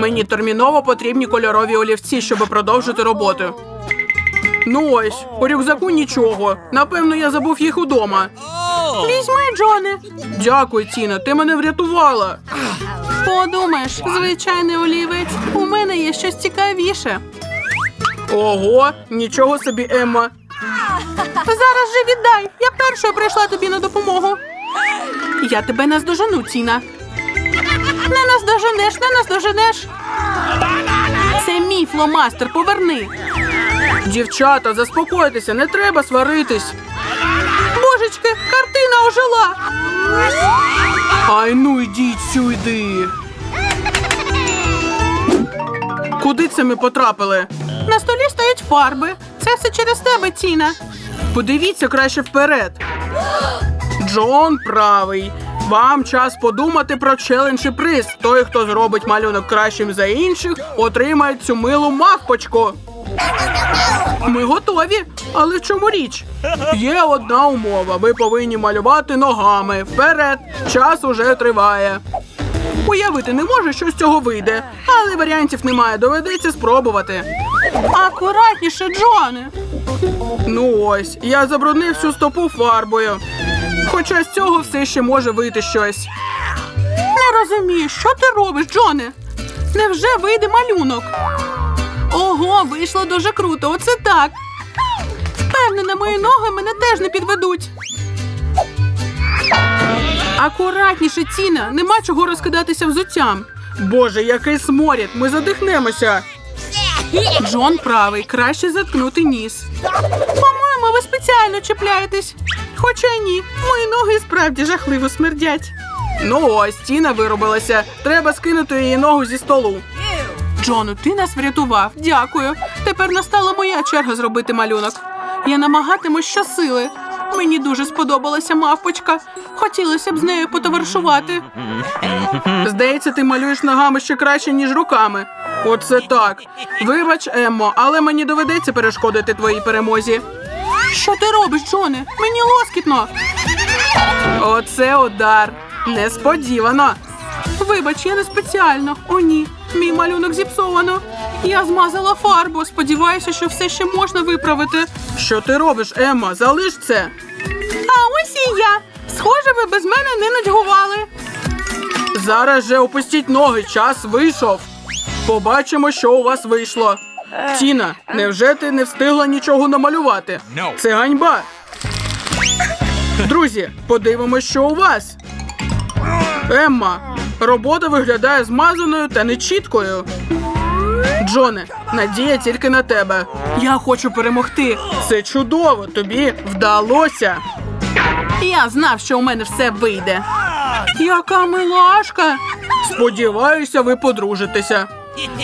Мені терміново потрібні кольорові олівці, щоб продовжити роботу. Ну ось, у рюкзаку нічого. Напевно, я забув їх удома. Візьми, Джоне. Дякую, Тіна, ти мене врятувала. Подумаєш, звичайний олівець. У мене є щось цікавіше. Ого, нічого собі, Емма. Зараз же віддай. Я першою прийшла тобі на допомогу. Я тебе наздожену, Тіна. Не наздоженеш, не наздоженеш. Це мій фломастер, поверни. Дівчата, заспокойтеся, не треба сваритись. Божечки, картина ожила. Ай ну йдіть сюди. Куди це ми потрапили? На столі стоять фарби. Це все через тебе, Тіна. Подивіться краще вперед. Джон правий. Вам час подумати про челендж і приз. Той, хто зробить малюнок кращим за інших, отримає цю милу мавпочку. Ми готові. Але в чому річ? Є одна умова. Ви повинні малювати ногами. Вперед! Час уже триває. Уявити не можу, що з цього вийде, але варіантів немає, доведеться спробувати. Акуратніше, Джоне. Ну ось, я забруднив всю стопу фарбою. Хоча з цього все ще може вийти щось. Не розумію, що ти робиш, Джоне? Невже вийде малюнок? Ого, вийшло дуже круто, оце так. Впевнена, мої ноги мене теж не підведуть. Акуратніше, Тіна, нема чого розкидатися взуттям. Боже, який сморід, ми задихнемося. Джон правий, краще заткнути ніс. Ви спеціально чіпляєтесь. Хоча ні, мої ноги справді жахливо смердять. Ну ось, Тіна виробилася. Треба скинути її ногу зі столу. Джону, ти нас врятував. Дякую. Тепер настала моя черга зробити малюнок. Я намагатимусь щосили. Мені дуже сподобалася мавпочка. Хотілося б з нею потоваришувати. Здається, ти малюєш ногами ще краще, ніж руками. Оце так. Вибач, Еммо, але мені доведеться перешкодити твоїй перемозі. Що ти робиш, Джоне? Мені лоскітно. Оце удар. Несподівано. Вибач, я не спеціально. О, ні. Мій малюнок зіпсовано. Я змазала фарбу. Сподіваюся, що все ще можна виправити. Що ти робиш, Емма? Залиш це. А ось і я. Схоже, ви без мене не нудьгували. Зараз же опустіть ноги, час вийшов. Побачимо, що у вас вийшло. Тіна, невже ти не встигла нічого намалювати? Це ганьба. Друзі, подивимось, що у вас. Емма, робота виглядає змазаною та нечіткою. Джоне, надія тільки на тебе. Я хочу перемогти. Це чудово, тобі вдалося. Я знав, що у мене все вийде. Яка милашка. Сподіваюся, ви подружитеся.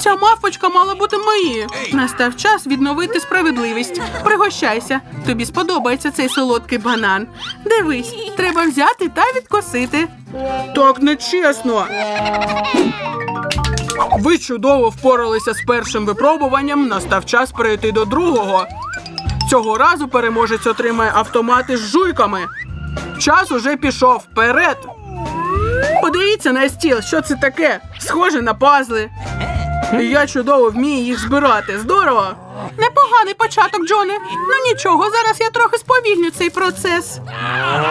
Ця мавпочка мала бути моєю. Настав час відновити справедливість. Пригощайся. Тобі сподобається цей солодкий банан. Дивись, треба взяти та відкосити. Так нечесно. Ви чудово впоралися з першим випробуванням. Настав час перейти до другого. Цього разу переможець отримає автомати з жуйками. Час уже пішов вперед. Подивіться на стіл, що це таке? Схоже на пазли. Я чудово вмію їх збирати. Здорово! Непоганий початок, Джоне. Ну нічого, зараз я трохи сповільню цей процес.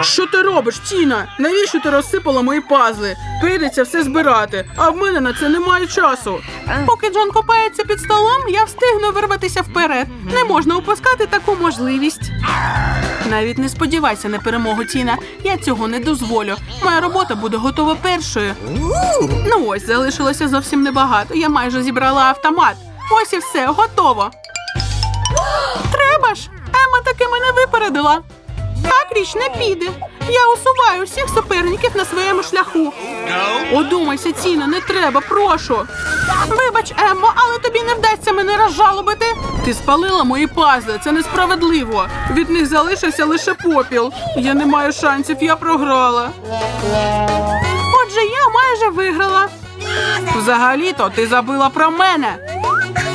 Що ти робиш, Тіна? Навіщо ти розсипала мої пазли? Прийдеться все збирати, а в мене на це немає часу. Поки Джон копається під столом, я встигну вирватися вперед. Не можна упускати таку можливість. Навіть не сподівайся на перемогу, Тіна. Я цього не дозволю. Моя робота буде готова першою. Ну ось, залишилося зовсім небагато. Я майже зібрала автомат. Ось і все, готово. Треба ж, Ема таки мене випередила. Так річ не піде. Я усуваю всіх суперників на своєму шляху. Одумайся, Тіна, не треба, прошу. Вибач, Еммо, але тобі не вдасться мене розжалобити. Ти спалила мої пазли, це несправедливо. Від них залишився лише попіл. Я не маю шансів, я програла. Отже, я майже виграла. Взагалі-то ти забила про мене.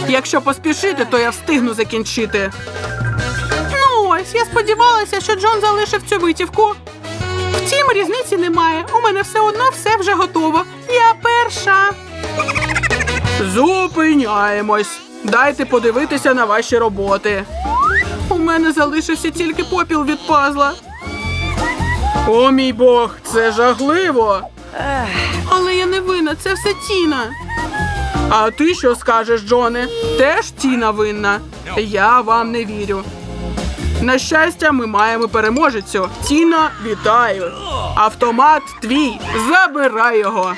Якщо поспішити, то я встигну закінчити. Ну ось, я сподівалася, що Джон залишив цю витівку. Втім, різниці немає. У мене все одно все вже готово. Я перша. Зупиняємось. Дайте подивитися на ваші роботи. У мене залишився тільки попіл від пазла. О мій Бог, це жахливо. Але я не винна, це все Тіна. А ти що скажеш, Джоне? Теж Тіна винна. Я вам не вірю. На щастя, ми маємо переможецю. Тіна, вітаю. Автомат твій. Забирай його.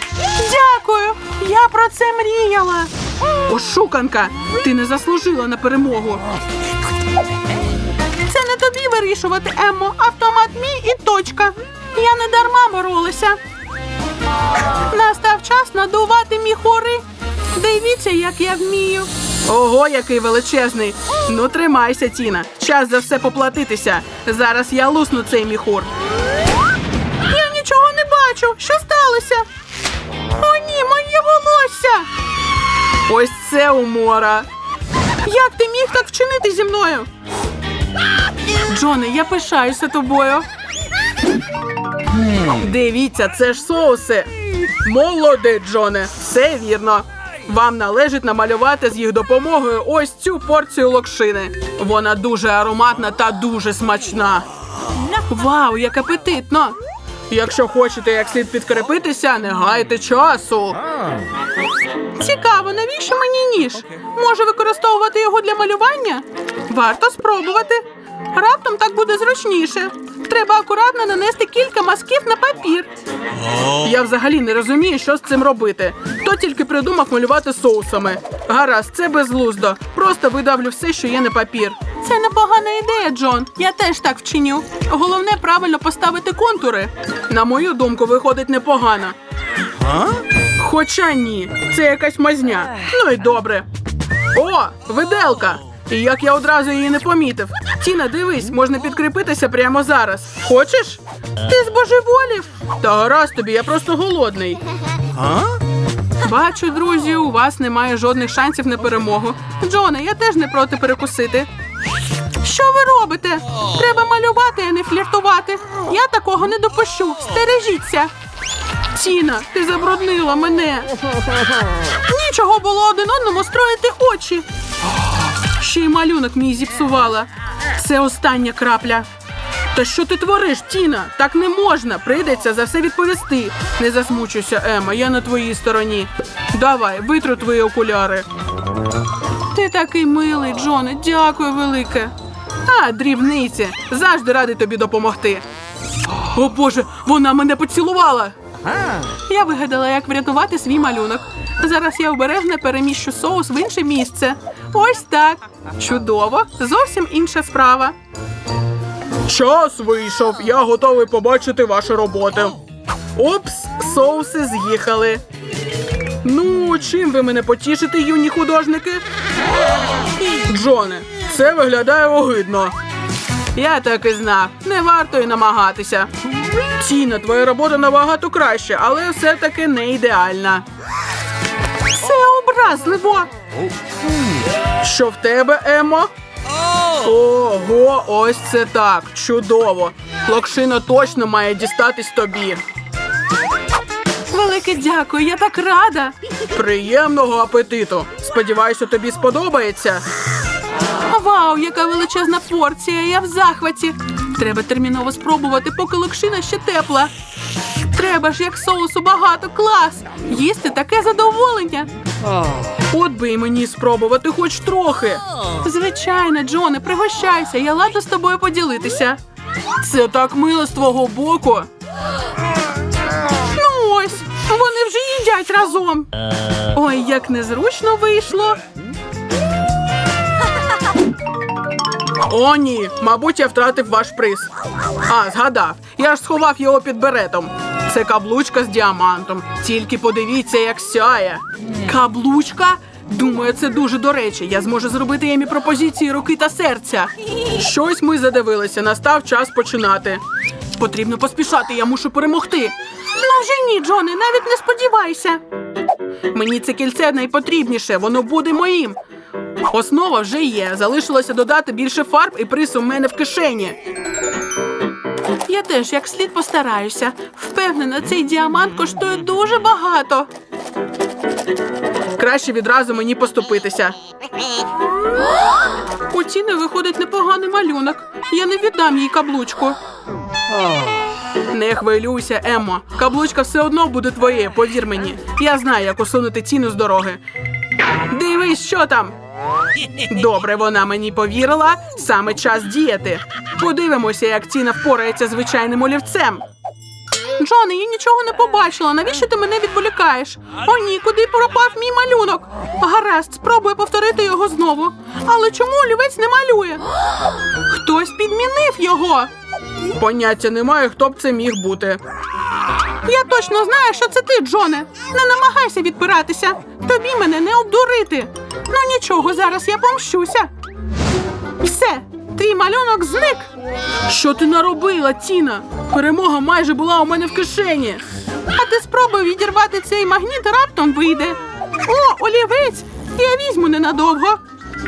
Дякую. Я про це мріяла. Ошуканка, ти не заслужила на перемогу. Це не тобі вирішувати, Еммо. Автомат мій і точка. Я не дарма боролася. Настав час надувати міхури. Дивіться, як я вмію. Ого, який величезний. Ну тримайся, Тіна. Час за все поплатитися. Зараз я лусну цей міхур. Я нічого не бачу. Що сталося? О, ні, моє волосся. Ось це умора. Як ти міг так вчинити зі мною? Джоне, я пишаюся тобою. Дивіться, це ж соуси. Молодець, Джоне, все вірно. Вам належить намалювати з їх допомогою ось цю порцію локшини. Вона дуже ароматна та дуже смачна. Вау, як апетитно! Якщо хочете як слід підкрепитися, не гайте часу. Цікаво, навіщо мені ніж? Може використовувати його для малювання? Варто спробувати. Раптом так буде зручніше. Треба акуратно нанести кілька мазків на папір. Я взагалі не розумію, що з цим робити. Хто тільки придумав малювати соусами. Гаразд, це безглуздо. Просто видавлю все, що є на папір. Це непогана ідея, Джон. Я теж так вчиню. Головне правильно поставити контури. На мою думку, виходить непогано. Хоча ні, це якась мазня. Ну і добре. О, виделка! І як я одразу її не помітив. Тіна, дивись, можна підкріпитися прямо зараз. Хочеш? Ти збожеволів? Та гаразд тобі, я просто голодний. Бачу, друзі, у вас немає жодних шансів на перемогу. Джоне, я теж не проти перекусити. Що ви робите? Треба малювати, а не фліртувати. Я такого не допущу. Стережіться. Тіна, ти забруднила мене. Нічого було один одному строїти очі. Ще й малюнок мій зіпсувала. Це остання крапля. Та що ти твориш, Тіна? Так не можна. Прийдеться за все відповісти. Не засмучуйся, Ема, я на твоїй стороні. Давай, витру твої окуляри. Ти такий милий, Джоне, дякую велике. А, дрібниці, завжди радий тобі допомогти. О Боже, вона мене поцілувала. Я вигадала, як врятувати свій малюнок. Зараз я обережно переміщу соус в інше місце. Ось так. Чудово, зовсім інша справа. Час вийшов. Я готовий побачити ваші роботи. Опс, соуси з'їхали. Ну, чим ви мене потішите, юні художники? Джоне, це виглядає огидно. Я так і знав. Не варто й намагатися. Тіна, твоя робота набагато краще, але все-таки не ідеальна. Це образливо. Що в тебе, Емо? Ого, ось це так. Чудово. Локшина точно має дістатись тобі. Велике дякую, я так рада. Приємного апетиту. Сподіваюся, тобі сподобається. Вау, яка величезна порція! Я в захваті. Треба терміново спробувати, поки локшина ще тепла. Треба ж, як соусу багато, клас! Їсти таке задоволення. От би і мені спробувати хоч трохи. Звичайно, Джоне, пригощайся, я ладна з тобою поділитися. Це так мило з твого боку. Ну ось, вони вже їдять разом. Ой, як незручно вийшло. О, ні, мабуть, я втратив ваш приз. А, згадав. Я ж сховав його під беретом. Це каблучка з діамантом. Тільки подивіться, як сяє. Каблучка? Думаю, це дуже до речі. Я зможу зробити Емі пропозиції руки та серця. Щось ми задивилися. Настав час починати. Потрібно поспішати, я мушу перемогти. Ну вже ні, Джоне, навіть не сподівайся. Мені це кільце найпотрібніше, воно буде моїм. Основа вже є. Залишилося додати більше фарб і приз у мене в кишені. Я теж як слід постараюся. Впевнена, цей діамант коштує дуже багато. Краще відразу мені поступитися. У Тіни виходить непоганий малюнок. Я не віддам їй каблучку. Не хвилюйся, Еммо. Каблучка все одно буде твоєю, повір мені. Я знаю, як усунути ціну з дороги. Дивись, що там. Добре, вона мені повірила. Саме час діяти. Подивимося, як ціна впорається звичайним олівцем. Джоне, я нічого не побачила. Навіщо ти мене відволікаєш? О, ні, куди пропав мій малюнок? Гаразд, спробую повторити його знову. Але чому олівець не малює? Хтось підмінив його. Поняття немає, хто б це міг бути. Я точно знаю, що це ти, Джоне. Не намагайся відпиратися. Тобі мене не обдурити. Ну нічого, зараз я помщуся. Все, твій малюнок зник. Що ти наробила, Тіна? Перемога майже була у мене в кишені. А ти спробуй відірвати цей магніт, раптом вийде. О, олівець! Я візьму ненадовго.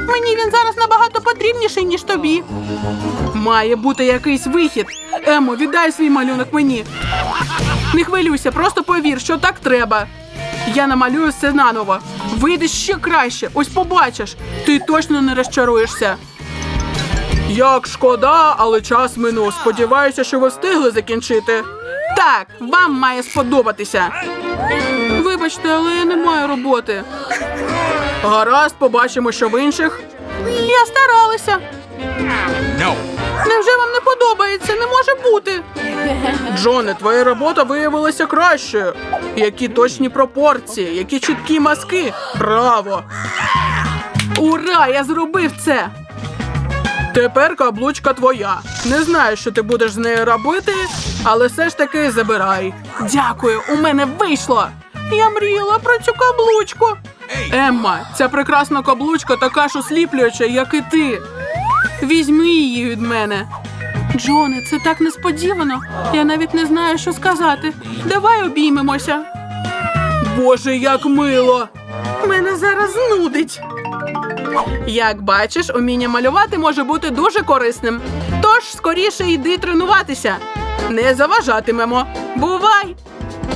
Мені він зараз набагато потрібніший, ніж тобі. Має бути якийсь вихід. Емо, віддай свій малюнок мені. Не хвилюйся, просто повір, що так треба. Я намалюю все наново. Вийде ще краще. Ось побачиш. Ти точно не розчаруєшся. Як шкода, але час минув. Сподіваюся, що ви встигли закінчити. Так, вам має сподобатися. Вибачте, але я не маю роботи. Гаразд, побачимо, що в інших. Я старалася. Невже вам не подобається? Не може бути. Джоне, твоя робота виявилася кращою. Які точні пропорції, які чіткі мазки. Браво! Ура! Я зробив це! Тепер каблучка твоя. Не знаю, що ти будеш з нею робити, але все ж таки забирай. Дякую, у мене вийшло. Я мріяла про цю каблучку. Емма, ця прекрасна каблучка така ж осліплююча, як і ти. Візьми її від мене. Джоне, це так несподівано. Я навіть не знаю, що сказати. Давай обіймемося. Боже, як мило! Мене зараз нудить. Як бачиш, уміння малювати може бути дуже корисним. Тож скоріше йди тренуватися. Не заважатимемо. Бувай!